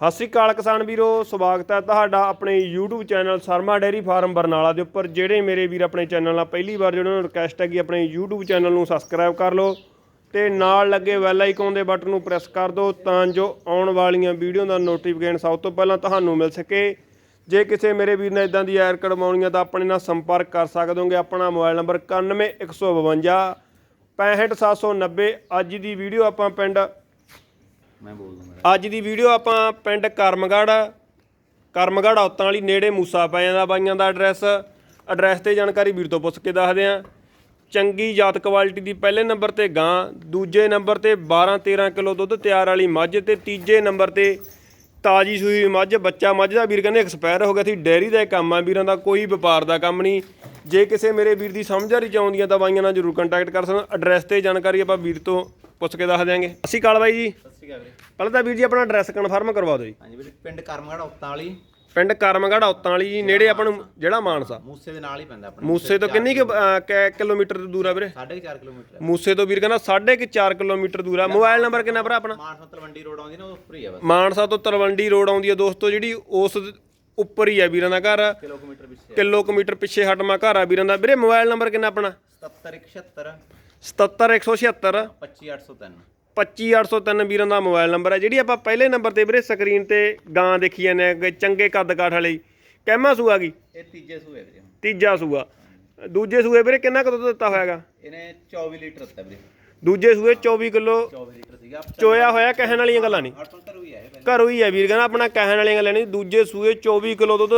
ਸਤਿ ਸ਼੍ਰੀ ਅਕਾਲ ਕਿਸਾਨ ਵੀਰੋ, ਸਵਾਗਤ ਹੈ ਤੁਹਾਡਾ ਆਪਣੇ YouTube channel Sharma dairy farm Barnala ਦੇ ਉੱਪਰ। ਜਿਹੜੇ ਮੇਰੇ ਵੀਰ ਆਪਣੇ ਚੈਨਲ ਨਾਲ ਪਹਿਲੀ ਵਾਰ ਜਿਹੜੇ ਨੂੰ ਰਿਕਵੈਸਟ ਹੈ ਕਿ ਆਪਣੇ YouTube ਚੈਨਲ ਨੂੰ ਸਬਸਕ੍ਰਾਈਬ ਕਰ ਲਓ ਤੇ ਨਾਲ ਲੱਗੇ ਬੈਲ ਆਈਕਨ ਦੇ ਬਟਨ ਨੂੰ ਪ੍ਰੈਸ ਕਰ ਦਿਓ ਤਾਂ ਜੋ ਆਉਣ ਵਾਲੀਆਂ ਵੀਡੀਓ ਦਾ ਨੋਟੀਫਿਕੇਸ਼ਨ ਸਭ ਤੋਂ ਪਹਿਲਾਂ ਤੁਹਾਨੂੰ ਮਿਲ ਸਕੇ। ਜੇ ਕਿਸੇ ਮੇਰੇ ਵੀਰ ਨੇ ਇਦਾਂ ਦੀ ਐਰ ਕਢਵਾਉਣੀ ਹੈ ਤਾਂ ਆਪਣੇ ਨਾਲ ਸੰਪਰਕ ਕਰ ਸਕਦੇ ਹੋਗੇ। ਆਪਣਾ ਮੋਬਾਈਲ ਨੰਬਰ 91152 65790 ਅੱਜ ਦੀ ਵੀਡੀਓ ਆਪਾਂ ਪਿੰਡ ਮੈਂ ਬੋਲ ਦੂੰਗਾ। ਅੱਜ ਦੀ ਵੀਡੀਓ ਆਪਾਂ ਪਿੰਡ ਕਰਮਗੜ੍ਹ ਕਰਮਗੜ੍ਹ ਔਤਾਂ ਵਾਲੀ ਨੇੜੇ ਮੂਸਾ ਪੈ ਜਾਂਦਾ ਬਾਈਆਂ ਦਾ ਐਡਰੈਸ। ਐਡਰੈਸ ਤੇ ਜਾਣਕਾਰੀ ਵੀਰ ਤੋਂ ਪੁੱਛ ਕੇ ਦੱਸਦੇ ਆ ਚੰਗੀ ਜਾਤ ਕੁਆਲਿਟੀ ਦੀ ਪਹਿਲੇ ਨੰਬਰ ਤੇ ਗਾਂ, ਦੂਜੇ ਨੰਬਰ ਤੇ 12 13 ਕਿਲੋ ਦੁੱਧ ਤਿਆਰ ਵਾਲੀ ਮੱਝ ਤੇ ਤੀਜੇ ਨੰਬਰ ਤੇ ਤਾਜੀ ਸੂਈ ਮੱਝ ਬੱਚਾ ਮੱਝ ਦਾ ਵੀਰ ਕਹਿੰਦੇ ਐਕਸਪਾਇਰ ਹੋ ਗਿਆ ਸੀ ਡੈਰੀ ਦਾ ਇਹ ਕੰਮ ਆ ਵੀਰਾਂ ਦਾ ਕੋਈ ਵਪਾਰ ਦਾ ਕੰਮ ਨਹੀਂ। ਜੇ ਕਿਸੇ ਮੇਰੇ ਵੀਰ ਦੀ ਸਮਝ ਆ ਰਹੀ ਚਾਹੁੰਦੀਆਂ ਤਾਂ ਬਾਈਆਂ ਨਾਲ ਜਰੂਰ ਕੰਟੈਕਟ ਕਰ ਸਕਣ ਐਡਰੈਸ ਤੇ ਜਾਣਕਾਰੀ ਆਪਾਂ ਵੀਰ ਤੋਂ ਪੁੱਛ ਕੇ ਦੱਸ ਦਿਆਂਗੇ। ਅਸੀਂ ਕਾਲ ਬਾਈ ਜੀ। ਸਤਿ ਸ਼੍ਰੀ ਅਕਾਲ ਵੀਰੇ। ਪਹਿਲਾਂ ਤਾਂ ਵੀਰ ਜੀ ਆਪਣਾ ਐਡਰੈਸ ਕਨਫਰਮ ਕਰਵਾ ਦਿਓ ਜੀ। ਹਾਂਜੀ ਵੀਰੇ ਪਿੰਡ ਕਰਮਗੜ ਔਤਾਂ ਵਾਲੀ ਪਿੰਡ ਕਰਮਗੜ੍ਹ ਔਤਾਂ ਵਾਲੀ ਜੀ ਨੇੜੇ ਆਪਾਂ ਨੂੰ ਜਿਹੜਾ ਮਾਨਸਾ। ਮੂਸੇ ਦੇ ਨਾਲ ਹੀ ਪੈਂਦਾ ਆਪਣਾ। ਮੂਸੇ ਤੋਂ ਕਿੰਨੀ ਕੁ, ਅਹ, ਕਿ ਕਿਲੋਮੀਟਰ ਦੂਰ ਆ ਵੀਰੇ? 4.5 ਕਿਲੋਮੀਟਰ ਹੈ ਮੂਸੇ ਤੋਂ ਵੀਰ ਕਹਿੰਦਾ 4.5 ਕਿਲੋਮੀਟਰ ਦੂਰ ਆ। ਮੋਬਾਈਲ ਨੰਬਰ ਕਿੰਨਾ ਭਰਾ ਆਪਣਾ? ਮਾਨਸਾ ਤਲਵੰਡੀ ਰੋਡ ਆਉਂਦੀ ਨਾ ਉਹ ਉੱਪਰ ਹੀ ਆ ਬਸ। ਮਾਨਸਾ ਤੋਂ ਤਲਵੰਡੀ ਰੋਡ ਆਉਂਦੀ ਆ ਦੋਸਤੋ ਜਿਹੜੀ ਉਸ ਉੱਪਰ ਹੀ ਆ ਵੀਰਾਂ ਦਾ ਘਰ। ਕਿਲੋਮੀਟਰ ਪਿੱਛੇ ਕਿਲੋਮੀਟਰ ਪਿੱਛੇ ਹਟਮਾ ਘਰ ਆ ਵੀਰਾਂ ਦਾ। ਵੀਰੇ ਮੋਬਾਈਲ ਨੰਬਰ ਕਿੰਨਾ ਆਪਣਾ? 77176 77176 25803 25803 ਵੀਰਾਂ ਦਾ ਮੋਬਾਈਲ ਨੰਬਰ ਹੈ ਜਿਹੜੀ ਆਪਾਂ ਪਹਿਲੇ ਨੰਬਰ ਤੇ ਵੀਰੇ ਸਕਰੀਨ ਤੇ ਗਾਂ ਦੇਖੀ ਜਾਂਦੇ ਆ ਕਿ ਚੰਗੇ ਕੱਦ ਕਾਠ ਵਾਲੀ। ਕਹਿਮਾ ਸੂਆ ਗਈ ਇਹ ਤੀਜੇ ਸੂਏ ਵੀਰੇ ਹੁਣ। ਤੀਜਾ ਸੂਆ। ਦੂਜੇ ਸੂਏ ਵੀਰੇ ਕਿੰਨਾ ਕੁ ਦੁੱਧ ਦਿੱਤਾ ਹੋਇਆਗਾ ਇਹਨੇ 24 ਲੀਟਰ ਦਿੱਤਾ ਵੀਰੇ। ਦੂਜੇ ਸੂਏ 24 ਕਿਲੋ। 24 ਲੀਟਰ ਸੀਗਾ। ਚੋਇਆ ਹੋਇਆ ਕਹਿਣ ਵਾਲੀਆਂ ਗੱਲਾਂ ਨਹੀਂ। 800 ਘਰ ਵੀ ਆਏ ਘਰੋਂ ਹੀ ਹੈ ਵੀਰ ਕਹਿੰਦਾ ਆਪਣਾ ਕਹਿਣ ਵਾਲੀਆਂ ਗੱਲਾਂ ਨਹੀਂ। ਦੂਜੇ ਸੂਏ 24 ਕਿਲੋ ਦੁੱਧ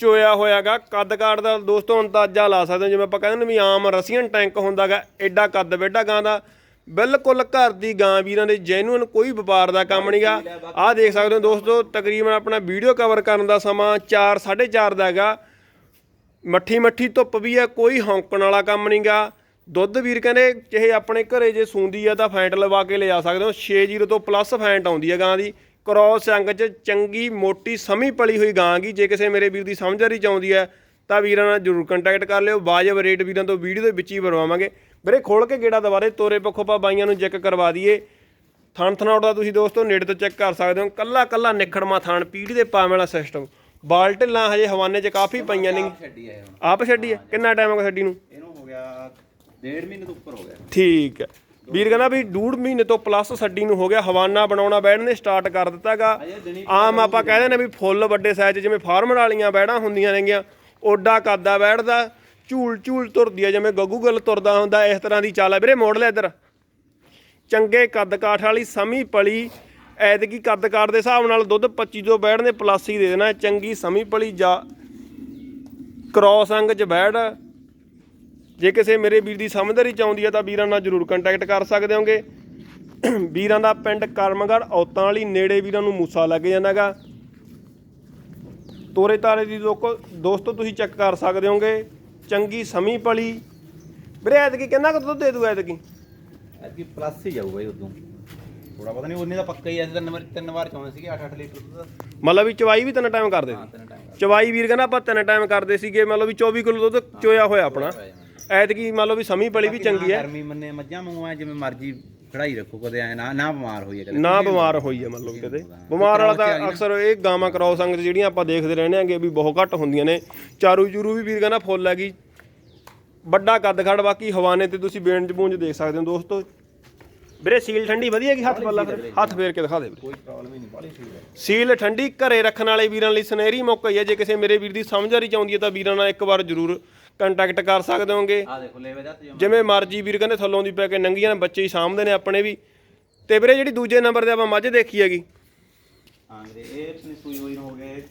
ਚੋਇਆ ਹੋਇਆਗਾ ਕੱਦ ਕਾਠ ਦਾ ਦੋਸਤੋ ਅੰਦਾਜ਼ਾ ਲਾ ਸਕਦੇ ਹੋ ਜਿਵੇਂ ਆਪਾਂ ਕਹਿੰਦੇ ਨੇ ਵੀ ਆਮ ਰਸੀਅਨ ਟੈਂਕ ਹੁੰਦਾਗਾ ਐਡਾ ਕੱਦ ਬੈਡਾ ਗਾਂ ਦਾ। ਬਿਲਕੁਲ ਘਰ ਦੀ ਗਾਂ ਵੀਰਾਂ ਦੇ ਜੈਨੂਨ ਕੋਈ ਵਪਾਰ ਦਾ ਕੰਮ ਨਹੀਂਗਾ ਆਹ ਦੇਖ ਸਕਦੇ ਹੋ ਦੋਸਤੋ, ਤਕਰੀਬਨ ਆਪਣਾ ਵੀਡੀਓ ਕਵਰ ਕਰਨ ਦਾ ਸਮਾਂ 4 4:30 ਦਾ ਹੈਗਾ। ਮੱਠੀ ਮੱਠੀ ਧੁੱਪ ਵੀ ਹੈ, ਕੋਈ ਹੌਂਕਣ ਵਾਲਾ ਕੰਮ ਨਹੀਂਗਾ ਦੁੱਧ ਵੀਰ ਕਹਿੰਦੇ, ਚਾਹੇ ਆਪਣੇ ਘਰੇ ਜੇ ਸੂੰਦੀ ਆ ਤਾਂ ਫੈਂਟ ਲਵਾ ਕੇ ਲਿਜਾ ਸਕਦੇ ਹੋ। 60 ਤੋਂ ਪਲੱਸ ਫੈਂਟ ਆਉਂਦੀ ਹੈ ਗਾਂ ਦੀ। ਕ੍ਰੋਸ ਅੰਗ 'ਚ ਚੰਗੀ, ਮੋਟੀ, ਸਮੀ ਪਲੀ ਹੋਈ ਗਾਂ ਗੀ। ਜੇ ਕਿਸੇ ਮੇਰੇ ਵੀਰ ਦੀ ਸਮਝ ਆ ਆਉਂਦੀ ਹੈ, ਤਾਂ ਵੀਰਾਂ ਨਾਲ ਜਰੂਰ ਕੰਟੈਕਟ ਕਰ ਲਿਓ। ਵਾਜਬ ਰੇਟ ਵੀਰਾਂ ਤੋਂ ਵੀਡੀਓ ਦੇ ਵਿੱਚ ਹੀ ਭਰਵਾਵਾਂਗੇ। ਵੀਰੇ ਖੋਲ ਕੇ ਗੇੜਾ ਦੁਬਾਰੇ ਤੋਰੇ ਪੱਖੋਂ ਆਪਾਂ ਬਾਈਆਂ ਨੂੰ ਚੈੱਕ ਕਰਵਾ ਦਈਏ। ਥਣ ਥਣਾਉਟ ਦਾ ਤੁਸੀਂ ਦੋਸਤੋ ਨੇੜੇ ਤੋਂ ਚੈੱਕ ਕਰ ਸਕਦੇ ਹੋ ਕੱਲਾ ਕੱਲਾ ਨਿਖੜਮਾ ਥਣ ਪੀੜੀ ਦੇ ਪਾਵੇਂ ਵਾਲਾ ਸਿਸਟਮ ਬਾਲ ਢਿੱਲਾਂ ਹਜੇ ਹਵਾਨੇ 'ਚ ਕਾਫੀ ਪਈਆਂ ਨੇ ਛੱਡੀ ਆਪ ਛੱਡੀ ਹੈ ਕਿੰਨਾ ਟਾਈਮ ਹੋ ਗਿਆ ਛੱਡੀ ਨੂੰ? ਇਹਨੂੰ ਹੋ ਗਿਆ ਡੇਢ ਮਹੀਨੇ ਤੋਂ ਉੱਪਰ ਹੋ ਗਿਆ। ਠੀਕ ਹੈ ਵੀਰ ਕਹਿੰਦਾ ਵੀ ਡੂਢ ਮਹੀਨੇ ਤੋਂ ਪਲੱਸ ਛੱਡੀ ਨੂੰ ਹੋ ਗਿਆ ਹਵਾਨਾ ਬਣਾਉਣਾ ਬੈੜ ਨੇ ਸਟਾਰਟ ਕਰ ਦਿੱਤਾਗਾ ਆਮ ਆਪਾਂ ਕਹਿੰਦੇ ਨੇ ਵੀ ਫੁੱਲ ਵੱਡੇ ਸਾਈਜ਼ ਜਿਵੇਂ ਫਾਰਮਰ ਵਾਲੀਆਂ ਬੈੜਾਂ ਹੁੰਦੀਆਂ ਨੇਗੀਆਂ ਓਡਾ ਕੱਦਾ ਬੈੜ ਦਾ ਝੂਲ ਝੂਲ ਤੁਰਦੀ ਆ, ਜਿਵੇਂ ਗੱਗੂ ਗੱਲ ਤੁਰਦਾ ਹੁੰਦਾ, ਇਸ ਤਰ੍ਹਾਂ ਦੀ ਚਾਲ ਹੈ ਵੀਰੇ, ਮੋੜ ਲੈ ਇੱਧਰ। ਚੰਗੇ ਕੱਦ ਕਾਠ ਵਾਲੀ ਸਮੀ ਪਲੀ, ਐਤਕੀ ਕੱਦ ਕਾਠ ਦੇ ਹਿਸਾਬ ਨਾਲ ਦੁੱਧ 25 ਤੋਂ ਬੈੜ ਨੇ, ਪਲਾਸੀ ਹੀ ਦੇ ਦੇਣਾ, ਚੰਗੀ ਸਮੀ ਪਲੀ ਜਾ। ਕ੍ਰੋਸ ਅੰਗ ਚ ਬੈੜ ਜੇ ਕਿਸੇ ਮੇਰੇ ਵੀਰ ਦੀ ਸਮਝਦਾਰੀ ਚਾਹੁੰਦੀ ਹੈ ਤਾਂ ਵੀਰਾਂ ਨਾਲ ਜਰੂਰ ਕੰਟੈਕਟ ਕਰ ਸਕਦੇ ਹੋਗੇ। ਵੀਰਾਂ ਦਾ ਪਿੰਡ ਕਰਮਗੜ ਔਤਾਂ ਵਾਲੀ ਨੇੜੇ ਵੀਰਾਂ ਨੂੰ ਮੂਸਾ ਲੱਗ ਜਾਂਦਾਗਾ ਤੋਰੇ ਤਾਰੇ ਦੀ ਲੋਕੋ ਦੋਸਤੋ, ਤੁਸੀਂ ਚੈੱਕ ਕਰ ਸਕਦੇ ਹੋਗੇ। ਚੰਗੀ ਸਮੀ ਪਲੀ। ਵੀਰੇ ਐਤਕੀ ਕਿੰਨਾ ਕੁ ਦੁੱਧ ਦੇ ਦੂ ਐਤਕੀ? ਐਤਕੀ ਪਲੱਸ ਹੀ ਜਾਊਗਾ ਜੀ ਉਦੋਂ। ਥੋੜਾ ਪਤਾ ਨਹੀਂ ਉਹਨੇ ਦਾ ਪੱਕਾ ਹੀ ਐ ਤਿੰਨ ਵਾਰ ਤਿੰਨ ਵਾਰ ਚੋਣੇ ਸੀਗੇ 8-8 ਲੀਟਰ ਦੁੱਧ। ਮਤਲਬ ਵੀ ਚਵਾਈ ਵੀ ਤਿੰਨ ਟਾਈਮ ਕਰਦੇ। ਹਾਂ ਸੀ ਤਿੰਨ ਟਾਈਮ ਚਵਾਈ ਵੀਰ ਕਹਿੰਦਾ ਆਪਾਂ ਤਿੰਨ ਟਾਈਮ ਕਰਦੇ ਸੀਗੇ ਮਤਲਬ ਵੀ 24 ਕਿਲੋ ਦੁੱਧ ਚੋਇਆ ਹੋਇਆ ਆਪਣਾ। ਐਤਕੀ ਮੰਨ ਲਓ ਵੀ ਸਮੀ ਪਲੀ ਵੀ ਚੰਗੀ ਹੈ। ਗਰਮੀ ਮੰਨੇ ਮੱਝਾਂ ਮੰਗਵਾ ਜਿਵੇਂ ਮਰਜ਼ੀ ਖੜਾਈ ਰੱਖੋ ਕਦੇ ਐ ਨਾ ਨਾ ਬਿਮਾਰ ਹੋਈ ਕਦੇ। ਨਾ ਬਿਮਾਰ ਹੋਈ ਹੈ ਮਤਲਬ ਕਿਤੇ ਬਿਮਾਰ ਵਾਲਾ ਤਾਂ ਅਕਸਰ ਇਹ ਗਾਵਾਂ ਕਰਾਉ ਸੰਗ ਜਿਹੜੀਆਂ ਆਪਾਂ ਦੇਖਦੇ ਰਹਿੰਦੇ ਆਂਗੇ ਵੀ ਬਹੁਤ ਘੱਟ ਹੁੰਦੀਆਂ ਨੇ। ਚਾਰੂ ਚੂਰੂ ਵੀ ਵੀਰ ਕਹਿੰਦਾ ਫੁੱਲ ਹੈਗੀ। ਵੱਡਾ ਕੱਦ ਖੜ ਬਾਕੀ ਹਵਾਨੇ ਤੇ ਤੁਸੀਂ ਬੇਂਜ ਬੂੰਜ ਦੇਖ ਸਕਦੇ ਹੋ ਦੋਸਤੋ। ਵੀਰੇ ਸੀਲ ਠੰਡੀ ਵਧੀਆ ਹੈਗੀ ਹੱਥ ਪੱਲਾ ਫਿਰ? ਹੱਥ ਫੇਰ ਕੇ ਦਿਖਾ ਦੇ ਕੋਈ ਪ੍ਰੋਬਲਮ ਹੀ ਨਹੀਂ ਬਾਲੀ ਹੈ। ਸੀਲ ਠੰਡੀ ਘਰੇ ਰੱਖਣ ਵਾਲੇ ਵੀਰਾਂ ਲਈ ਸੁਨਹਿਰੀ ਮੌਕਾ ਹੀ ਹੈ। ਜੇ ਕਿਸੇ ਮੇਰੇ ਵੀਰ ਦੀ ਸਮਝ ਆ ਰਹੀ ਚਾਹੁੰਦੀ ਹੈ ਤਾਂ ਵੀਰਾਂ ਨਾਲ ਇੱਕ ਵਾਰ ਜ਼ਰੂਰ ਕੰਟੈਕਟ ਕਰ ਸਕਦੇ ਹੋਗੇ। ਆ ਦੇਖੋ ਲੈਵੇ ਦਾ ਤੇ ਜਿਵੇਂ ਮਰਜ਼ੀ ਵੀਰ ਕਹਿੰਦੇ ਥੱਲੋਂ ਦੀ ਪੈ ਕੇ ਨੰਗੀਆਂ ਨੇ ਬੱਚੇ ਹੀ ਸਾਂਭਦੇ ਨੇ ਆਪਣੇ ਵੀ। ਤੇ ਵੀਰੇ ਜਿਹੜੀ ਦੂਜੇ ਨੰਬਰ ਤੇ ਆਪਾਂ ਮੱਝ ਦੇਖੀ ਹੈਗੀ। ਹਾਂ ਵੀਰੇ ਇਹ ਆਪਣੀ ਸੂਈ ਹੋਈ ਨੂੰ ਹੋ ਗਏ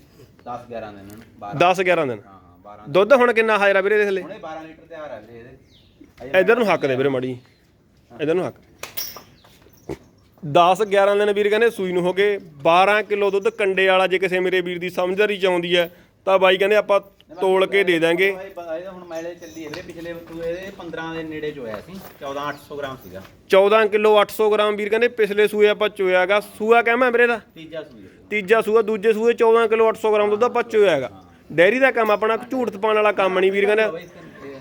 10 11 ਦਿਨ ਨੂੰ 12 10 11 ਦਿਨ। ਹਾਂ ਹਾਂ 12 ਦੁੱਧ ਹੁਣ ਕਿੰਨਾ ਹਾਜ਼ਰ ਆ ਵੀਰੇ ਦੇ ਥੱਲੇ ਹੁਣੇ 12 ਲੀਟਰ ਤਿਆਰ ਆ ਵੀਰੇ ਇਹਦੇ। ਇਧਰ ਨੂੰ ਹੱਕ ਦੇ ਵੀਰੇ ਮੜੀ ਇਧਰ ਨੂੰ ਹੱਕ। 10 11 ਦਿਨ ਵੀਰ ਕਹਿੰਦੇ ਸੂਈ ਨੂੰ ਹੋ ਗਏ। 12 ਕਿਲੋ ਦੁੱਧ ਕੰਡੇ ਵਾਲਾ ਜੇ ਕਿਸੇ ਮੇਰੇ ਵੀਰ ਦੀ ਸਮਝਦਾਰੀ ਚਾਹੁੰਦੀ ਹੈ ਤਾਂ ਬਾਈ ਕਹਿੰਦੇ ਆਪਾਂ ਤੋਲ ਕੇ ਦੇ ਦਾਂਗੇ। ਇਹਦਾ ਹੁਣ ਮੈਲੇ ਚੱਲੀ ਹੈ ਵੀਰੇ ਪਿਛਲੇ ਸੂਏ ਦੇ 15 ਦੇ ਨੇੜੇ ਚ ਹੋਇਆ ਸੀ 14 800 ਗ੍ਰਾਮ ਸੀਗਾ। 14 ਕਿਲੋ 800 ਗ੍ਰਾਮ ਵੀਰ ਕਹਿੰਦੇ ਪਿਛਲੇ ਸੂਏ ਆਪਾਂ ਚੋਇਆਗਾ। ਸੂਆ ਕਹਿਮਾ ਵੀਰੇ ਦਾ? ਤੀਜਾ ਹੈ ਤੀਜਾ ਸੂਆ ਦੂਜੇ ਸੂਏ 14 ਕਿਲੋ 800 ਗ੍ਰਾਮ ਦੁੱਧ ਆਪਾਂ ਚੋਇਆਗਾ। ਡੈਰੀ ਦਾ ਕੰਮ ਆਪਣਾ ਝੂਠ ਤਪਾਉਣ ਵਾਲਾ ਕੰਮ ਨਹੀਂ ਵੀਰ ਕਹਿੰਦਾ।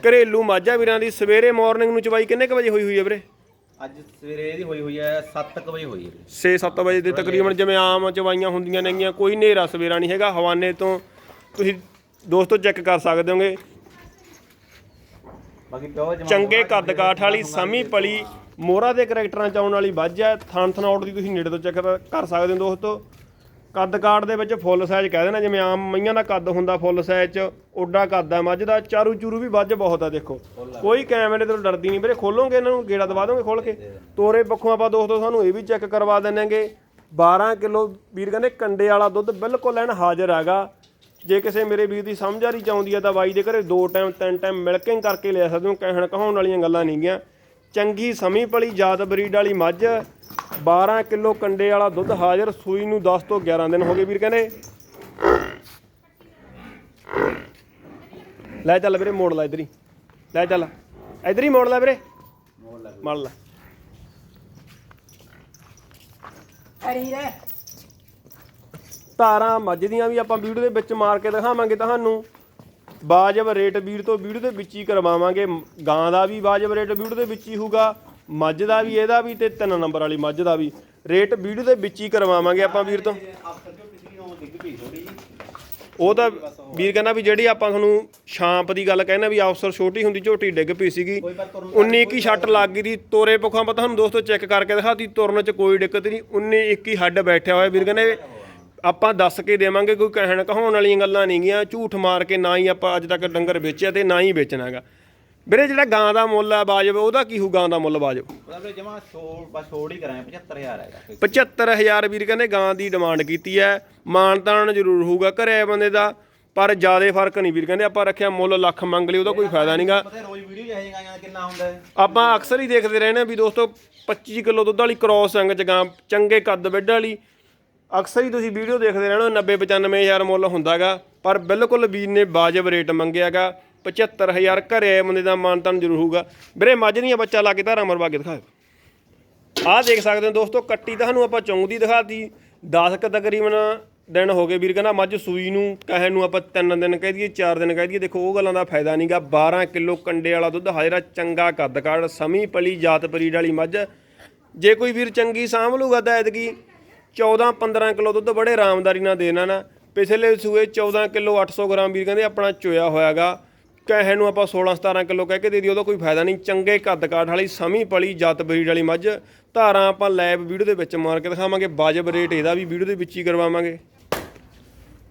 ਘਰੇਲੂ ਮਾਝਾ ਵੀਰਾਂ ਦੀ ਸਵੇਰੇ ਮਾਰਨਿੰਗ ਨੂੰ ਚਵਾਈ ਕਿੰਨੇ ਕੁ ਵਜੇ ਹੋਈ ਹੋਈ ਹੈ ਵੀਰੇ? ਅੱਜ ਸਵੇਰੇ ਇਹਦੀ ਹੋਈ ਹੋਈ ਹੈ 7 ਵਜੇ ਹੋਈ ਹੈ 6-7 ਵਜੇ ਦੇ ਤਕਰੀਬਨ ਜਿਵੇਂ ਆਮ ਚਵਾਈਆਂ ਹੁੰਦੀਆਂ ਨੇਗੀਆਂ ਕੋਈ ਹਨੇਰਾ ਸਵੇਰਾ ਨਹੀਂ ਹੈਗਾ ਹਵਾਨੇ ਤੋਂ ਤੁਸੀਂ ਦੋਸਤੋ ਚੈੱਕ ਕਰ ਸਕਦੇ ਹੋਗੇ। ਬਾਕੀ ਪਿਓ ਜਮਾ ਚੰਗੇ ਕੱਦ ਕਾਠ ਵਾਲੀ ਸਮੀ ਪਲੀ ਮੋਹਰਾ ਦੇ ਕਰੈਕਟਰਾਂ ਚ ਆਉਣ ਵਾਲੀ ਵੱਜ ਹੈ। ਥਣ ਥਨੌਟ ਦੀ ਤੁਸੀਂ ਨੇੜੇ ਤੋਂ ਚੈੱਕ ਕਰ ਸਕਦੇ ਹੋ ਦੋਸਤੋ। ਕੱਦ ਕਾਠ ਦੇ ਵਿੱਚ ਫੁੱਲ ਸਾਈਜ਼ ਕਹਿ ਦੇਣਾ ਜਿਵੇਂ ਆਮ ਮਈਆਂ ਦਾ ਕੱਦ ਹੁੰਦਾ ਫੁੱਲ ਸਾਈਜ਼ ਚ ਓਡਾ ਕੱਦ ਆ ਮੱਝ ਦਾ ਚਾਰੂ ਚੂਰੂ ਵੀ ਵੱਜ ਬਹੁਤ ਆ ਦੇਖੋ। ਕੋਈ ਕੈਮਰੇ ਤੋਂ ਡਰਦੀ ਨਹੀਂ ਵੀਰੇ ਖੋਲੋਗੇ ਇਹਨਾਂ ਨੂੰ ਗੇੜਾ ਦਵਾ ਦੋਗੇ ਖੋਲ ਕੇ? ਤੋਰੇ ਪੱਖੋਂ ਆਪਾਂ ਦੋਸਤੋ ਸਾਨੂੰ ਇਹ ਵੀ ਚੈੱਕ ਕਰਵਾ ਦਿੰਨੇਗੇ। 12 ਕਿਲੋ ਵੀਰ ਕਹਿੰਦੇ ਕੰਡੇ ਵਾਲਾ ਦੁੱਧ ਬਿਲਕੁਲ ਐਨ ਹਾਜ਼ਰ ਹੈਗਾ। ਜੇ ਕਿਸੇ ਮੇਰੇ ਵੀਰ ਦੀ ਸਮਝ ਆ ਰਹੀ ਚਾਹੁੰਦੀ ਆ ਤਾਂ ਬਾਈ ਦੇ ਘਰੇ ਦੋ ਟਾਈਮ, ਤਿੰਨ ਟਾਈਮ ਮਿਲਕਿੰਗ ਕਰਕੇ ਲਿਆ ਸਕਦੇ ਹੋ। ਕਹਿਣ ਕਹਾਉਣ ਵਾਲੀਆਂ ਗੱਲਾਂ ਨਹੀਂ ਗੀਆਂ। ਚੰਗੀ ਸਮੀ ਪਲੀ ਜਾਤ ਬਰੀਡ ਵਾਲੀ ਮੱਝ 12 ਕਿਲੋ ਕੰਡੇ ਵਾਲਾ ਦੁੱਧ ਹਾਜ਼ਰ, ਸੂਈ ਨੂੰ 10 ਤੋਂ 11 ਦਿਨ ਹੋ ਗਏ ਵੀਰ ਕਹਿੰਦੇ। ਲੈ ਚੱਲ ਵੀਰੇ, ਮੋੜ ਲੈ ਇਧਰ। ਹੀ ਲੈ ਚੱਲ। ਇਧਰ ਹੀ ਮੋੜ ਲੈ ਵੀਰੇ। ਮੋੜ ਲੱਗ ਮੜ ਲੈ। ਅੜੀ ਰੇ ਧਾਰਾਂ ਮੱਝ ਦੀਆਂ ਵੀ ਆਪਾਂ ਵੀਡੀਓ ਦੇ ਵਿੱਚ ਮਾਰ ਕੇ ਦਿਖਾਵਾਂਗੇ ਤੁਹਾਨੂੰ। ਵਾਜਬ ਰੇਟ ਵੀਰ ਤੋਂ ਵੀਡੀਓ ਦੇ ਵਿੱਚ ਹੀ ਕਰਵਾਵਾਂਗੇ। ਗਾਂ ਦਾ ਵੀ ਵਾਜਬ ਰੇਟ ਵੀਡੀਓ ਦੇ ਵਿੱਚ ਹੀ ਹੋਊਗਾ ਮੱਝ ਦਾ ਵੀ ਇਹਦਾ ਵੀ ਤੇ ਤਿੰਨ ਨੰਬਰ ਵਾਲੀ ਮੱਝ ਦਾ ਵੀ। ਰੇਟ ਵੀਡੀਓ ਦੇ ਵਿੱਚ ਹੀ ਕਰਵਾਵਾਂਗੇ ਆਪਾਂ ਵੀਰ ਤੋਂ। ਉਹ ਤਾਂ ਵੀਰ ਕਹਿੰਦਾ ਵੀ ਜਿਹੜੀ ਆਪਾਂ ਤੁਹਾਨੂੰ ਸ਼ਾਂਪ ਦੀ ਗੱਲ ਕਹਿੰਦਾ ਵੀ ਅਫਸਰ ਛੋਟੀ ਹੁੰਦੀ ਝੋਟੀ ਡਿੱਗ ਪਈ ਸੀਗੀ। ਕੋਈ ਪਰ ਤੁਰਨ 19 ਕੀ ਛੱਟ ਲੱਗ ਗਈ ਦੀ। ਤੋਰੇ ਪੱਖੋਂ ਆਪਾਂ ਤੁਹਾਨੂੰ ਦੋਸਤੋ ਚੈੱਕ ਕਰਕੇ ਦਿਖਾਤੀ ਤੁਰਨ ਚ ਕੋਈ ਦਿੱਕਤ ਨਹੀਂ। 19 21 ਹੱਡ ਬੈਠਿਆ ਹੋਇਆ। ਵੀਰ ਕਹਿੰਦੇ ਆਪਾਂ ਦੱਸ ਕੇ ਦੇਵਾਂਗੇ ਕੋਈ ਕਹਿਣ ਕਹਾਉਣ ਵਾਲੀਆਂ ਗੱਲਾਂ ਨਹੀਂ ਗੀਆਂ। ਝੂਠ ਮਾਰ ਕੇ ਨਾ ਹੀ ਆਪਾਂ ਅੱਜ ਤੱਕ ਡੰਗਰ ਵੇਚਿਆ ਤੇ ਨਾ ਹੀ ਵੇਚਣਾਗਾ ਵੀਰੇ ਜਿਹੜਾ ਗਾਂ ਦਾ ਮੁੱਲ ਆ ਬਾਜਬ ਉਹਦਾ ਕੀ ਹੋਊ ਗਾਂ ਦਾ ਮੁੱਲ ਬਾਜਬ ਉਹਦਾ ਜਮਾ ਛੋੜ ਬਸ ਛੋੜ ਹੀ ਕਰਾਂ 75000 ਹੈਗਾ। 75000 ਵੀਰ ਕਹਿੰਦੇ ਗਾਂ ਦੀ ਡਿਮਾਂਡ ਕੀਤੀ ਹੈ। ਮਾਨਤਾਨ ਜ਼ਰੂਰ ਹੋਊਗਾ ਘਰੇ ਬੰਦੇ ਦਾ ਪਰ ਜਿਆਦੇ ਫ਼ਰਕ ਨਹੀਂ ਵੀਰ ਕਹਿੰਦੇ। ਆਪਾਂ ਰੱਖਿਆ ਮੁੱਲ ਲੱਖ ਮੰਗ ਲਈ ਉਹਦਾ ਕੋਈ ਫਾਇਦਾ ਨਹੀਂਗਾ। ਰੋਜ਼ ਵੀਡੀਓ ਜਾਏ ਗਾਂ ਕਿੰਨਾ ਹੁੰਦਾ ਹੈ? ਆਪਾਂ ਅਕਸਰ ਹੀ ਦੇਖਦੇ ਰਹਿੰਦੇ ਹਾਂ ਵੀ ਦੋਸਤੋ 25 ਕਿਲੋ ਦੁੱਧ ਵਾਲੀ ਕ੍ਰੋਸ ਸੰਗ ਚ ਗਾਂ ਚੰਗੇ ਕੱਦ ਵੱਡ ਵਾਲੀ ਅਕਸਰ ਹੀ ਤੁਸੀਂ ਵੀਡੀਓ ਦੇਖਦੇ ਰਹਿਣਾ 90 95000 ਮੁੱਲ ਹੁੰਦਾਗਾ, ਪਰ ਬਿਲਕੁਲ ਵੀਰ ਨੇ ਵਾਜਬ ਰੇਟ ਮੰਗਿਆਗਾ 75000 ਘਰੇ ਆਏ ਬੰਦੇ ਦਾ ਮਾਨਤਾਨ ਜ਼ਰੂਰ ਹੋਊਗਾ। ਵੀਰੇ, ਮੱਝ ਦੀਆਂ ਬੱਚਾ ਲਾ ਕੇ ਧਾਰਾ ਮਰਵਾ ਕੇ ਦਿਖਾ ਆਹ ਦੇਖ ਸਕਦੇ ਹੋ ਦੋਸਤੋ, ਕੱਟੀ ਤੁਹਾਨੂੰ ਆਪਾਂ ਚੌਂਦੀ ਦਿਖਾਤੀ। 10 ਕ ਤਕਰੀਬਨ ਦਿਨ ਹੋ ਗਏ ਵੀਰ, ਕਹਿੰਦਾ ਮੱਝ ਸੂਈ ਨੂੰ, ਕਹਿਣ ਨੂੰ ਆਪਾਂ 3 ਦਿਨ ਕਹਿ ਦਈਏ 4 ਦਿਨ ਕਹਿ ਦਈਏ। ਦੇਖੋ, ਉਹ ਗੱਲਾਂ ਦਾ ਫਾਇਦਾ ਨਹੀਂਗਾ। 12 ਕਿਲੋ ਕੰਡੇ ਵਾਲਾ ਦੁੱਧ, ਹਾਜ਼ਰਾ ਚੰਗਾ ਕੱਦ ਕਾੜ, ਸਮੀ ਪਲੀ, ਜਾਤ ਬਰੀਡ ਵਾਲੀ ਮੱਝ। ਜੇ ਕੋਈ ਵੀਰ ਚੰਗੀ ਸਾਂਭ ਲੂਗਾ ਤਾਂ ਐਤਕੀ 14 15 ਕਿਲੋ ਦੁੱਧ ਬੜੇ ਆਰਾਮਦਾਰੀ ਨਾਲ ਦੇਣਾ ਨਾ। ਪਿਛਲੇ ਸੂਏ 14 ਕਿਲੋ 800 ਗ੍ਰਾਮ ਵੀਰ ਕਹਿੰਦੇ ਆਪਣਾ ਚੋਇਆ ਹੋਇਆਗਾ। ਕਹਿਣ ਨੂੰ ਆਪਾਂ 16 17 ਕਿਲੋ ਕਹਿ ਕੇ ਦੇ ਦਈਏ, ਉਹਦਾ ਕੋਈ ਫਾਇਦਾ ਨਹੀਂ। ਚੰਗੇ ਕੱਦ ਕਾਠ ਵਾਲੀ ਸਮੀ ਪਲੀ ਜੱਤ ਬਰੀਡ ਵਾਲੀ ਮੱਝ। ਧਾਰਾਂ ਆਪਾਂ ਲੈਬ ਵੀਡੀਓ ਦੇ ਵਿੱਚ ਮਾਰ ਕੇ ਦਿਖਾਵਾਂਗੇ, ਵਾਜਬ ਰੇਟ ਇਹਦਾ ਵੀ ਵੀਡੀਓ ਦੇ ਵਿੱਚ ਹੀ ਕਰਵਾਵਾਂਗੇ।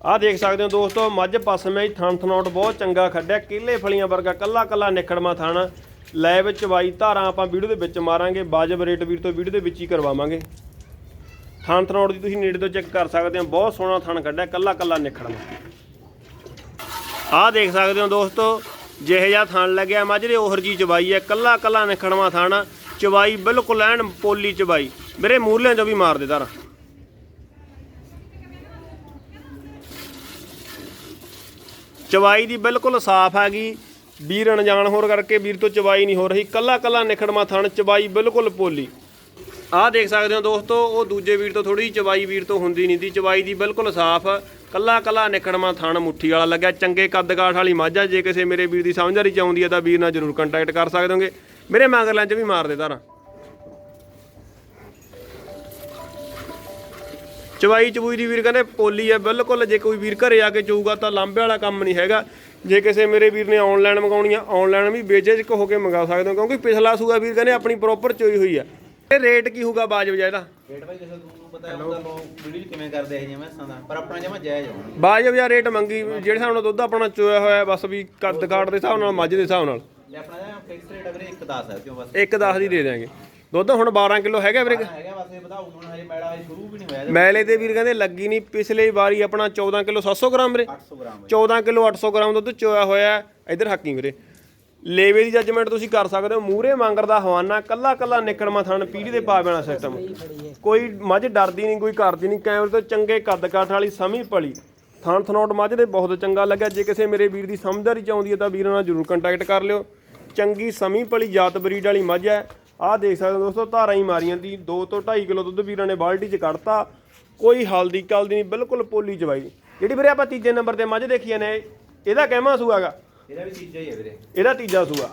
ਆਹ ਦੇਖ ਸਕਦੇ ਹੋ ਦੋਸਤੋ, ਮੱਝ ਪਸਮੇ ਥਣ ਥਨੌਟ ਬਹੁਤ ਚੰਗਾ ਖੱਡਿਆ। ਕਿਲੇ ਫਲੀਆਂ ਵਰਗਾ ਕੱਲਾ ਕੱਲਾ ਨਿਖੜਮਾ ਥਾਣਾ। ਲੈਬ ਚਵਾਈ ਧਾਰਾਂ ਆਪਾਂ ਵੀਡੀਓ ਦੇ ਵਿੱਚ ਮਾਰਾਂਗੇ, ਵਾਜਬ ਰੇਟ ਵੀਰ ਤੋਂ ਵੀਡੀਓ ਦੇ ਵਿੱਚ ਹੀ ਕਰਵਾਵਾਂਗੇ। ਥਣ ਥਨੌਟ ਦੀ ਤੁਸੀਂ ਨੇੜੇ ਤੋਂ ਚੈੱਕ ਕਰ ਸਕਦੇ ਹੋ, ਬਹੁਤ ਸੋਹਣਾ ਥਣ ਕੱਢਿਆ, ਕੱਲਾ ਕੱਲਾ ਨਿਖੜਮਾ ਆਹ ਦੇਖ ਸਕਦੇ ਹੋ ਦੋਸਤੋ, ਜਿਹੇ ਜਿਹਾ ਥਣ ਲੱਗਿਆ ਮੱਝ ਦੇ ਉਹਰ ਜੀ ਚਬਾਈ ਹੈ, ਕੱਲਾ ਕੱਲਾ ਨਿਖੜਵਾ ਥਣ, ਚਬਾਈ ਬਿਲਕੁਲ ਐਨ ਪੋਲੀ ਚਬਾਈ। ਮੇਰੇ ਮੂਰਲਿਆਂ ਚੋਂ ਵੀ ਮਾਰ ਦੇ ਧਾਰਾਂ। ਚਵਾਈ ਦੀ ਬਿਲਕੁਲ ਸਾਫ਼ ਹੈਗੀ ਵੀਰ ਅਣਜਾਣ ਹੋਰ ਕਰਕੇ ਵੀਰ ਤੋਂ ਚਵਾਈ ਨਹੀਂ ਹੋ ਰਹੀ, ਕੱਲਾ ਕੱਲਾ ਨਿਖੜਮਾ ਥਣ ਚਵਾਈ ਬਿਲਕੁਲ ਪੋਲੀ। ਆਹ ਦੇਖ ਸਕਦੇ ਹੋ ਦੋਸਤੋ, ਉਹ ਦੂਜੇ ਵੀਰ ਤੋਂ ਥੋੜੀ ਚਵਾਈ ਵੀਰ ਤੋਂ ਹੁੰਦੀ ਨਹੀਂ ਦੀ ਚਵਾਈ ਦੀ ਬਿਲਕੁਲ ਸਾਫ਼, ਕੱਲਾ ਕੱਲਾ ਨਿਖੜਮਾ ਥਣ ਮੁੱਠੀ ਵਾਲਾ ਲੱਗਿਆ। ਚੰਗੇ ਕੱਦਕਾਠ ਵਾਲੀ ਮਾਝਾ, ਜੇ ਕਿਸੇ ਮੇਰੇ ਵੀਰ ਦੀ ਸਮਝ 'ਚ ਆਉਂਦੀ ਹੈ ਤਾਂ ਵੀਰ ਨਾਲ ਜ਼ਰੂਰ ਕੰਟੈਕਟ ਕਰ ਸਕਦੇ ਹੋਗੇ। ਮੇਰੇ ਮਗਰਲਾਂ 'ਚ ਵੀ ਮਾਰ ਦੇ ਧਾਰਾਂ ਚਵਾਈ ਚਬੂਈ ਦੀ ਵੀਰ ਕਹਿੰਦੇ ਪੋਲੀ ਹੈ, ਬਿਲਕੁਲ ਜੇ ਕੋਈ ਵੀਰ ਘਰੇ ਆ ਕੇ ਚਊਗਾ ਤਾਂ ਲਾਂਬੇ ਵਾਲਾ ਕੰਮ ਨਹੀਂ ਹੈਗਾ। ਜੇ ਕਿਸੇ ਮੇਰੇ ਵੀਰ ਨੇ ਆਨਲਾਈਨ ਮੰਗਾਉਣੀ ਆ ਆਨਲਾਈਨ ਵੀ ਬੇਝਿਜਕ ਹੋ ਕੇ ਮੰਗਾ ਸਕਦੇ ਹੋ, ਕਿਉਂਕਿ ਪਿਛਲਾ ਸੂਆ ਵੀਰ ਕਹਿੰਦੇ ਆਪਣੀ ਪ੍ਰੋਪਰ ਚੋਈ ਹੋਈ ਆ। ਇਹ ਰੇਟ ਕੀ ਹੋਊਗਾ ਬਾਜਬ ਇਹਦਾ? ਰੇਟ ਭਾਈ ਕਿਸੇ ਨੂੰ ਪਤਾ ਹੈ ਉਹਦਾ ਲੋਕ ਵੀਡੀਓ ਕਿਵੇਂ ਕਰਦੇ ਹੈ ਜਿਵੇਂ ਦਾ ਪਰ ਆਪਣਾ ਜਮਾ ਜਾਇਜ਼ ਹੋਣਾ। ਬਾਜਬ ਜਾਂ ਰੇਟ ਮੰਗੀ ਜਿਹੜੇ ਹਿਸਾਬ ਨਾਲ ਦੁੱਧ ਆਪਣਾ ਚੋਇਆ ਹੋਇਆ ਹੈ, ਬਸ ਵੀ ਕੱਦ ਕਾਠ ਦੇ ਹਿਸਾਬ ਨਾਲ ਮੱਝ ਦੇ ਹਿਸਾਬ ਨਾਲ। ਲੈ ਆਪਣਾ ਫਿਕਸ ਰੇਟ ਅਗਰੇ 1 10 ਹੈ ਕਿਉਂ ਬਸ? ਇੱਕ 10 ਦੀ ਦੇ ਦਿਆਂਗੇ। ਦੁੱਧ ਹੁਣ 12 ਕਿਲੋ ਹੈਗਾ ਵੀਰੇ ਹੈਗਾ ਬਸ ਇਹ ਵਧਾਉ ਹੁਣ ਹਜੇ ਮੈੜਾ ਹਜੇ ਸ਼ੁਰੂ ਵੀ ਨਹੀਂ ਹੋਇਆ ਮੈਲੇ ਤੇ ਵੀਰ ਕਹਿੰਦੇ ਲੱਗੀ ਨਹੀਂ ਪਿਛਲੇ ਵਾਰੀ ਆਪਣਾ 14 ਕਿਲੋ 700 ਗ੍ਰਾਮ ਵੀਰੇ। 800 ਗ੍ਰਾਮ 14 ਕਿਲੋ 800 ਗ੍ਰਾਮ ਦੁੱਧ ਚੋਇਆ ਹੋਇਆ। ਇੱਧਰ ਹੱਕੀ ਵੀਰੇ। ਲੇਵੇ ਦੀ ਜੱਜਮੈਂਟ ਤੁਸੀਂ ਕਰ ਸਕਦੇ ਹੋ। ਮੂਰੇ ਮੰਗਰ ਦਾ ਹਵਾਨਾ ਕੱਲਾ ਕੱਲਾ ਨਿਕੜਮਾ ਥਣ ਪੀੜੀ ਦੇ ਪਾ ਬੈਣਾ ਸਿਸਟਮ ਕੋਈ ਮੱਝ ਡਰਦੀ ਨਹੀਂ ਕੋਈ ਕਰਦੀ ਨਹੀਂ ਕੈਮਰੇ ਤੋਂ ਚੰਗੇ ਕੱਦ ਕਾਠ ਵਾਲੀ ਸਮੀ ਪਲੀ ਥਣ ਥਨੋਟ ਮੱਝ ਦੇ ਬਹੁਤ ਚੰਗਾ ਲੱਗਿਆ। ਜੇ ਕਿਸੇ ਮੇਰੇ ਵੀਰ ਦੀ ਸਮਝਦਾਰੀ ਚਾਹੁੰਦੀ ਹੈ ਤਾਂ ਵੀਰਾਂ ਨਾਲ ਜਰੂਰ ਕੰਟੈਕਟ ਕਰ ਲਿਓ। ਚੰਗੀ ਸਮੀ ਪਲੀ ਜਾਤ ਬਰੀਡ ਵਾਲੀ ਮੱਝ ਹੈ। ਆਹ ਦੇਖ ਸਕਦੇ ਹੋ ਦੋਸਤੋ ਧਾਰਾਂ ਹੀ ਮਾਰੀਆਂ ਦੀ 2 ਤੋਂ 2.5 ਕਿਲੋ ਦੁੱਧ ਵੀਰਾਂ ਨੇ ਬਾਲਟੀ 'ਚ ਕੱਢਤਾ। ਕੋਈ ਹਲਦੀ ਕਲਦੀ ਨਹੀਂ ਬਿਲਕੁਲ ਪੋਲੀ ਚਵਾਈ ਜਿਹੜੀ ਵੀਰੇ ਆਪਾਂ ਤੀਜੇ ਨੰਬਰ ਤੇ ਮੱਝ ਦੇਖੀਆਂ ਨੇ ਇਹਦਾ ਕਹਿਮਾ ਸੂਆਗਾ ਇਹਦਾ ਵੀ ਚੀਜ਼ਾਂ ਹੀ ਹੈ ਵੀਰੇ। ਇਹਦਾ ਤੀਜਾ ਸੂਆ।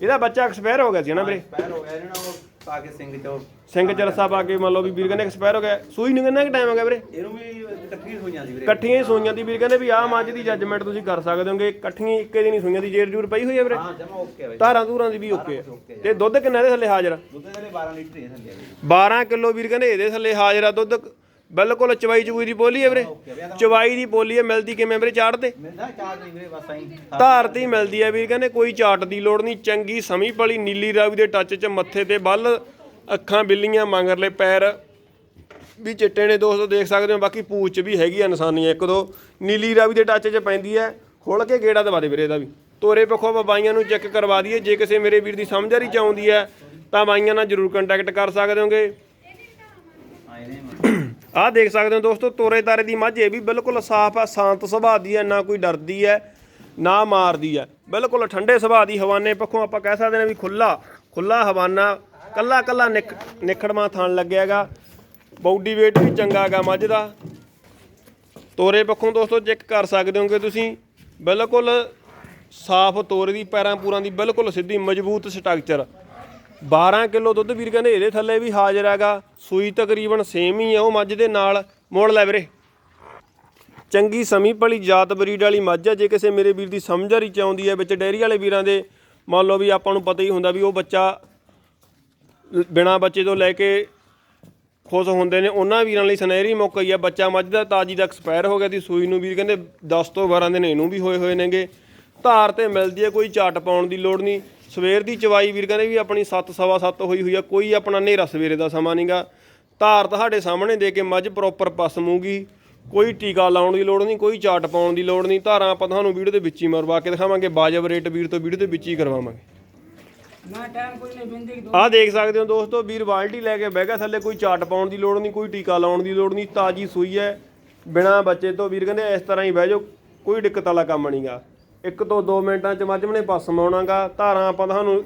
ਇਹਦਾ ਬੱਚਾ ਐਕਸਪਾਇਰ ਹੋ ਗਿਆ ਸੀ ਨਾ ਵੀਰੇ? ਪੈਰ ਹੋ ਗਿਆ ਇਹਨਾਂ ਨਾਲ ਪਾ ਕੇ ਸਿੰਘ ਚੋਂ ਸਿੰਘ ਚ ਰੱਸਾ ਪਾ ਕੇ ਮੰਨ ਲਓ ਵੀ ਵੀਰ ਕਹਿੰਦੇ ਐਕਸਪਾਇਰ ਹੋ ਗਿਆ। ਸੂਈ ਨੂੰ ਕਿੰਨਾ ਕੁ ਟਾਈਮ ਹੋ ਗਿਆ ਵੀਰੇ? ਇਹਨੂੰ ਵੀ ਇਕੱਠੀ ਹੋਈਆਂ ਸੀ ਵੀਰੇ। ਇਕੱਠੀਆਂ ਹੀ ਸੂਈਆਂ ਦੀ ਵੀਰ ਕਹਿੰਦੇ ਵੀ ਆਹ ਮੱਝ ਦੀ ਜੱਜਮੈਂਟ ਤੁਸੀਂ ਕਰ ਸਕਦੇ ਹੋਗੇ। ਇਕੱਠੀਆਂ ਹੀ ਇੱਕੇ ਦਿਨ ਹੀ ਸੂਈਆਂ ਦੀ ਜੇਰ ਜੂਰ ਪਈ ਹੋਈ ਹੈ ਵੀਰੇ? ਹਾਂ ਜਮਾ ਓਕੇ ਬਾਈ। ਧਾਰਾਂ ਧੂਰਾਂ ਦੀ ਵੀ ਓਕੇ ਤੇ ਦੁੱਧ ਕਿੰਨਾ ਇਹਦੇ ਥੱਲੇ ਹਾਜ਼ਰ ਦੁੱਧ ਦੇ 12 ਲੀਟਰ ਹੀ ਥੱਲੇ ਆ ਵੀਰੇ। 12 ਕਿਲੋ ਵੀਰ ਕਹਿੰਦੇ ਇਹਦੇ ਥੱਲੇ ਹਾਜ਼ਰ ਆ ਦੁੱਧ। ਬਿਲਕੁਲ ਚਵਾਈ ਚਵੂਈ ਦੀ ਪੋਲੀ ਹੈ ਵੀਰੇ। ਚਵਾਈ ਦੀ ਪੋਲੀ ਹੈ ਮਿਲਦੀ ਕਿਵੇਂ ਵੀਰੇ ਚਾੜ ਤੇ? ਮਿਲਦਾ ਚਾਰ ਨਹੀਂ ਵੀਰੇ ਬਸ ਆਈ ਧਾਰ ਤੇ ਹੀ ਮਿਲਦੀ ਹੈ ਵੀਰ ਕਹਿੰਦੇ ਕੋਈ ਚਾਟ ਦੀ ਲੋੜ ਨਹੀਂ ਚੰਗੀ ਸਮੀ ਪਲੀ ਨੀਲੀ ਰਾਵੀ ਦੇ ਟੱਚ 'ਚ ਮੱਥੇ ਤੇ ਬੱਲ ਅੱਖਾਂ ਬਿੱਲੀਆਂ ਮੰਗਰਲੇ ਪੈਰ। ਵੀ ਚਿੱਟੇ ਨੇ ਦੋਸਤੋ ਦੇਖ ਸਕਦੇ ਹੋ ਬਾਕੀ ਪੂਛ ਵੀ ਹੈਗੀ ਆ ਨਿਸ਼ਾਨੀ ਇੱਕ ਦੋ। ਨੀਲੀ ਰਾਵੀ ਦੇ ਟੱਚ 'ਚ ਪੈਂਦੀ ਹੈ। ਖੋਲ ਕੇ ਗੇੜਾ ਦਵਾ ਦੇ ਵੀਰੇ ਇਹਦਾ ਵੀ। ਤੋਰੇ ਪੱਖੋਂ ਆਪਾਂ ਬਾਈਆਂ ਨੂੰ ਚੈੱਕ ਕਰਵਾ ਦਈਏ ਜੇ ਕਿਸੇ ਮੇਰੇ ਵੀਰ ਦੀ ਸਮਝਾਰੀ ਚ ਆਉਂਦੀ ਹੈ ਤਾਂ ਬਾਈਆਂ ਨਾਲ ਜਰੂਰ ਕੰਟੈਕਟ ਕਰ ਸਕਦੇ ਹੋਗੇ। ਆਏ ਨੇ ਆਹ ਦੇਖ ਸਕਦੇ ਹੋ ਦੋਸਤੋ, ਤੋਰੇ ਤਾਰੇ ਦੀ ਮੱਝ ਇਹ ਵੀ ਬਿਲਕੁਲ ਸਾਫ਼ ਹੈ ਸ਼ਾਂਤ ਸੁਭਾਅ ਦੀ ਹੈ ਨਾ ਕੋਈ ਡਰਦੀ ਹੈ ਨਾ ਮਾਰਦੀ ਹੈ ਬਿਲਕੁਲ ਠੰਡੇ ਸੁਭਾਅ ਦੀ ਹਵਾਨੇ ਪੱਖੋਂ ਆਪਾਂ ਕਹਿ ਸਕਦੇ ਹਾਂ ਵੀ ਖੁੱਲਾ ਖੁੱਲਾ ਹਵਾਨਾ, ਕੱਲਾ ਕੱਲਾ ਨਿਕ ਨਿਖੜਮਾ ਥਣ ਲੱਗਿਆਗਾ ਬਾਡੀ weight ਵੀ ਚੰਗਾ ਹੈਗਾ ਮੱਝ ਦਾ। ਤੋਰੇ ਪੱਖੋਂ ਦੋਸਤੋ ਚੈੱਕ ਕਰ ਸਕਦੇ ਹੋਗੇ ਤੁਸੀਂ, ਬਿਲਕੁਲ ਸਾਫ਼ ਤੋਰੇ ਦੀ, ਪੈਰਾਂ ਪੂਰਾਂ ਦੀ ਬਿਲਕੁਲ ਸਿੱਧੀ ਮਜ਼ਬੂਤ ਸਟਰਕਚਰ 12 ਕਿਲੋ ਦੁੱਧ ਵੀਰ ਕਹਿੰਦੇ ਇਹਦੇ ਥੱਲੇ ਵੀ ਹਾਜ਼ਰ ਹੈਗਾ। ਸੂਈ ਤਕਰੀਬਨ ਸੇਮ ਹੀ ਆ, ਉਹ ਮੱਝ ਦੇ ਨਾਲ। ਮੋੜ ਲੈ ਵੀਰੇ। ਚੰਗੀ ਸਮੀ ਭਲੀ ਜਾਤ ਬਰੀਡ ਵਾਲੀ ਮੱਝ ਆ, ਜੇ ਕਿਸੇ ਮੇਰੇ ਵੀਰ ਦੀ ਸਮਝਾਰੀ ਚ ਆਉਂਦੀ ਹੈ ਵਿੱਚ ਡੈਰੀ ਵਾਲੇ ਵੀਰਾਂ ਦੇ, ਮੰਨ ਲਓ ਵੀ ਆਪਾਂ ਨੂੰ ਪਤਾ ਹੀ ਹੁੰਦਾ ਵੀ ਉਹ ਬੱਚਾ ਬਿਨਾ ਬੱਚੇ ਤੋਂ ਲੈ ਕੇ ਖੁਸ਼ ਹੁੰਦੇ ਨੇ, ਉਹਨਾਂ ਵੀਰਾਂ ਲਈ ਸੁਨਹਿਰੀ ਮੌਕਾ ਹੀ ਆ। ਬੱਚਾ ਮੱਝ ਦਾ ਤਾਜੀ ਦਾ ਐਕਸਪਾਇਰ ਹੋ ਗਿਆ ਦੀ ਸੂਈ ਨੂੰ ਵੀਰ ਕਹਿੰਦੇ 10 ਤੋਂ 12 ਦਿਨ ਇਹਨੂੰ ਵੀ ਹੋਏ ਹੋਏ ਨੇਗੇ। ਧਾਰ ਤੇ ਮਿਲਦੀ ਹੈ, ਕੋਈ ਝਾਟ ਪਾਉਣ ਦੀ ਲੋੜ ਨਹੀਂ। ਸਵੇਰ ਦੀ ਚਵਾਈ ਵੀਰ ਕਹਿੰਦੇ ਵੀ ਆਪਣੀ 7 ਸਵਾ 7 ਹੋਈ ਹੋਈ ਆ ਕੋਈ ਆਪਣਾ ਹਨੇਰਾ ਸਵੇਰੇ ਦਾ ਸਮਾਂ ਨਹੀਂਗਾ ਧਾਰ ਤੁਹਾਡੇ ਸਾਹਮਣੇ ਦੇ ਕੇ ਮੱਝ ਪ੍ਰੋਪਰ ਪਸਮੂਗੀ ਕੋਈ ਟੀਕਾ ਲਾਉਣ ਦੀ ਲੋੜ ਨਹੀਂ ਕੋਈ ਚਾਟ ਪਾਉਣ ਦੀ ਲੋੜ ਨਹੀਂ ਧਾਰਾਂ ਆਪਾਂ ਤੁਹਾਨੂੰ ਵੀਡੀਓ ਦੇ ਵਿੱਚ ਹੀ ਮਰਵਾ ਕੇ ਦਿਖਾਵਾਂਗੇ ਬਾਜਬ ਰੇਟ ਵੀਰ ਤੋਂ ਵੀਡੀਓ ਦੇ ਵਿੱਚ ਹੀ ਕਰਵਾਵਾਂਗੇ। ਆਹ ਦੇਖ ਸਕਦੇ ਹੋ ਦੋਸਤੋ ਵੀਰ ਬਾਲਟੀ ਲੈ ਕੇ ਬਹਿ ਗਿਆ ਥੱਲੇ ਕੋਈ ਚਾਟ ਪਾਉਣ ਦੀ ਲੋੜ ਨਹੀਂ ਕੋਈ ਟੀਕਾ ਲਾਉਣ ਦੀ ਲੋੜ ਨਹੀਂ ਤਾਜੀ ਸੂਈ ਹੈ। ਬਿਨਾ ਬੱਚੇ ਤੋਂ ਵੀਰ ਕਹਿੰਦੇ ਇਸ ਤਰ੍ਹਾਂ ਹੀ ਬਹਿ ਜਾਓ ਕੋਈ ਦਿੱਕਤ ਵਾਲਾ ਕੰਮ ਨਹੀਂਗਾ ਇੱਕ ਤੋਂ 2 ਮਿੰਟਾਂ ਚ ਮੱਝ ਨੇ ਪਸ ਮਾਉਣਾਗਾ ਧਾਰਾਂ ਆਪਾਂ ਤੁਹਾਨੂੰ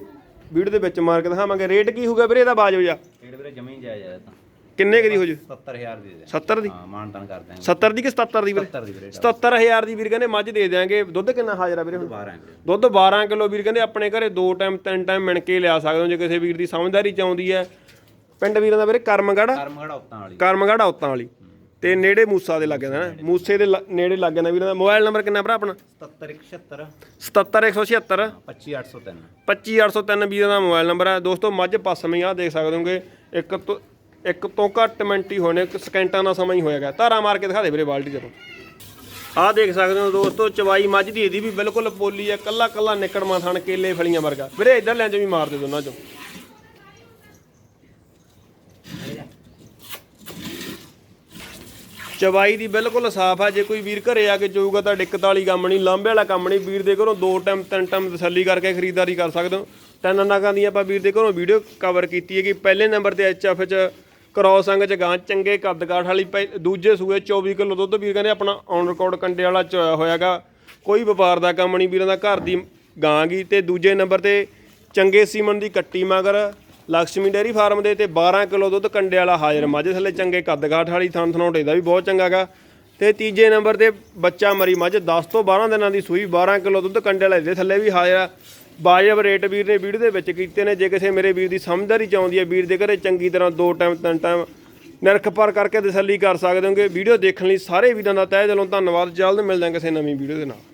ਵੀਡੀਓ ਦੇ ਵਿੱਚ ਮਾਰ ਕੇ ਦਿਖਾਵਾਂਗੇ। ਰੇਟ ਕੀ ਹੋਊਗਾ ਵੀਰੇ ਇਹਦਾ ਬਾਜੋ ਜਾ? ਰੇਟ ਵੀਰੇ ਜਮੀ ਜਾਇਜ਼ ਆ ਤਾਂ। ਕਿੰਨੇ ਕੁ ਦੀ ਹੋ ਜੂ? 70000 ਦੀ ਦੇ 70 ਦੀ? ਹਾਂ ਮਾਨ ਤਾਨ ਕਰ ਦਾਂਗੇ 70 ਦੀ ਕਿ 77 ਦੀ ਵੀਰੇ? 70 ਦੀ ਵੀਰੇ 77000 ਦੀ ਵੀਰ ਕਹਿੰਦੇ ਮੱਝ ਦੇ ਦਿਆਂਗੇ। ਦੁੱਧ ਕਿੰਨਾ ਹਾਜ਼ਰ ਆ ਵੀਰੇ ਹੁਣ? 12 ਵੀਰੇ ਦੁੱਧ 12 ਕਿਲੋ ਵੀਰ ਕਹਿੰਦੇ ਆਪਣੇ ਘਰੇ ਦੋ ਟਾਈਮ ਤਿੰਨ ਟਾਈਮ ਮਿਣ ਕੇ ਲਿਆ ਸਕਦੇ ਹੋ ਜੇ ਕਿਸੇ ਵੀਰ ਦੀ ਸਮਝਦਾਰੀ ਚ ਆਉਂਦੀ ਹੈ। ਪਿੰਡ ਵੀਰਾਂ ਦਾ ਵੀਰੇ ਕਰਮਗੜ ਕਰਮ ਖੜਾ ਉਤਾਂ ਵਾਲੀ। ਕਰਮਗੜ ਔਤਾਂ ਵਾਲੀ। ਤੇ ਨੇੜੇ ਮੂਸਾ ਦੇ ਲੱਗ ਜਾਂਦਾ ਨਾ। ਮੂਸੇ ਦੇ। ਲ- ਨੇੜੇ ਲੱਗ ਜਾਂਦਾ ਵੀਰਾਂ ਦਾ। ਮੋਬਾਈਲ ਨੰਬਰ ਕਿੰਨਾ ਭਰਾ ਆਪਣਾ? 77176 77176 25803 25803 ਵੀਰਾਂ ਦਾ ਮੋਬਾਈਲ ਨੰਬਰ ਹੈ। ਦੋਸਤੋ ਮੱਝ ਪਸਮੀ ਆ ਦੇਖ ਸਕਦੇ ਹੋਗੇ। ਇੱਕ ਤੋਂ ਇੱਕ ਤੋਂ ਘੱਟ ਮਿੰਟ ਹੀ ਹੋਣੇ ਇੱਕ ਸਕਿੰਟਾਂ ਦਾ ਸਮਾਂ ਹੀ ਹੋਏਗਾ ਧਾਰਾ ਮਾਰ ਕੇ ਦਿਖਾ ਦੇ ਵੀਰੇ ਬਾਲਟੀ ਜਦੋਂ ਆਹ ਦੇਖ ਸਕਦੇ ਹੋ ਦੋਸਤੋ ਚਵਾਈ ਮੱਝ ਦੀ ਇਹਦੀ ਵੀ ਬਿਲਕੁਲ ਪੋਲੀ ਹੈ। ਕੱਲਾ ਕੱਲਾ ਨਿਕੜਮਾ ਥਣ ਕੇਲੇ ਫਲੀਆਂ ਵਰਗਾ। ਵੀਰੇ ਇਧਰ ਲੈਂ ਚ ਵੀ ਮਾਰ ਦੇ ਦੋਨਾਂ ਚੋਂ। ਚਵਾਈ ਦੀ ਬਿਲਕੁਲ ਸਾਫ਼ ਆ ਜੇ ਕੋਈ ਵੀਰ ਘਰੇ ਆ ਕੇ ਜਾਊਗਾ ਤਾਂ ਦਿੱਕਤ ਵਾਲੀ ਕੰਮ ਨਹੀਂ ਲਾਂਬੇ ਵਾਲਾ ਕੰਮ ਨਹੀਂ। ਵੀਰ ਦੇ ਘਰੋਂ ਦੋ ਟਾਈਮ, ਤਿੰਨ ਟਾਈਮ ਤਸੱਲੀ ਕਰਕੇ ਖਰੀਦਦਾਰੀ ਕਰ ਸਕਦੇ ਹੋ। ਤਿੰਨ ਨਾਗਾਂ ਦੀ ਆਪਾਂ ਵੀਰ ਦੇ ਘਰੋਂ ਵੀਡੀਓ ਕਵਰ ਕੀਤੀ ਹੈ ਕਿ ਪਹਿਲੇ ਨੰਬਰ ਤੇ ਐਚਐਫ ਚ ਕ੍ਰੋਸ ਅੰਗ ਚ ਗਾਂ ਚੰਗੇ ਕਰਦਕਾਠ ਵਾਲੀ ਪਹਿ- ਦੂਜੇ ਸੂਏ 24 ਕਿਲੋ ਦੁੱਧ ਵੀਰ ਕਹਿੰਦੇ ਆਪਣਾ ਔਨ ਰਿਕਾਰਡ ਕੰਡੇ ਵਾਲਾ ਚੋਇਆ ਹੋਇਆਗਾ। ਕੋਈ ਵਪਾਰ ਦਾ ਕੰਮ ਨਹੀਂ ਵੀਰਾਂ ਦਾ। ਘਰ ਦੀ ਗਾਂ ਗੀ ਤੇ ਦੂਜੇ ਨੰਬਰ ਤੇ ਚੰਗੇ ਸੀਮਨ ਦੀ ਕੱਟੀ ਮਗਰ ਲక్ష్ਮੀ ਡੇਅਰੀ ਫਾਰਮ ਦੇ ਤੇ 12 ਕਿਲੋ ਦੁੱਧ ਕੰਡੇ ਵਾਲਾ ਹਾਜ਼ਰ ਮੱਝ ਥੱਲੇ ਚੰਗੇ ਕੱਦ ਕਾਠ ਵਾਲੀ ਥਣ ਥਣੋਟੇ ਦਾ ਵੀ ਬਹੁਤ ਚੰਗਾਗਾ ਤੇ ਤੀਜੇ ਨੰਬਰ ਤੇ ਬੱਚਾ ਮਰੀ ਮੱਝ 10 ਤੋਂ 12 ਦਿਨਾਂ ਦੀ ਸੂਈ 12 ਕਿਲੋ ਦੁੱਧ ਕੰਡੇ ਵਾਲੇ ਦੇ ਥੱਲੇ ਵੀ ਹਾਜ਼ਰ ਆ। ਬਾਜਬ ਰੇਟ ਵੀਰ ਨੇ ਵੀਡੀਓ ਦੇ ਵਿੱਚ ਕੀਤੇ ਨੇ, ਜੇ ਕਿਸੇ ਮੇਰੇ ਵੀਰ ਦੀ ਸਮਝਦਾਰੀ ਚ ਆਉਂਦੀ ਹੈ, ਵੀਰ ਦੇ ਘਰੇ ਚੰਗੀ ਤਰ੍ਹਾਂ ਦੋ ਟਾਈਮ, ਤਿੰਨ ਟਾਈਮ ਨਿਰਖ ਪਰ ਕਰਕੇ ਤਸੱਲੀ ਕਰ ਸਕਦੇ ਹੋਗੇ ਵੀਡੀਓ ਦੇਖਣ ਲਈ ਸਾਰੇ ਵੀਰਾਂ ਦਾ ਤਹਿ ਦਿਲੋਂ ਧੰਨਵਾਦ। ਜਲਦ ਮਿਲਦੇ ਹਾਂ ਕਿਸੇ ਨਵੀਂ ਵੀਡੀਓ ਦੇ ਨਾਲ।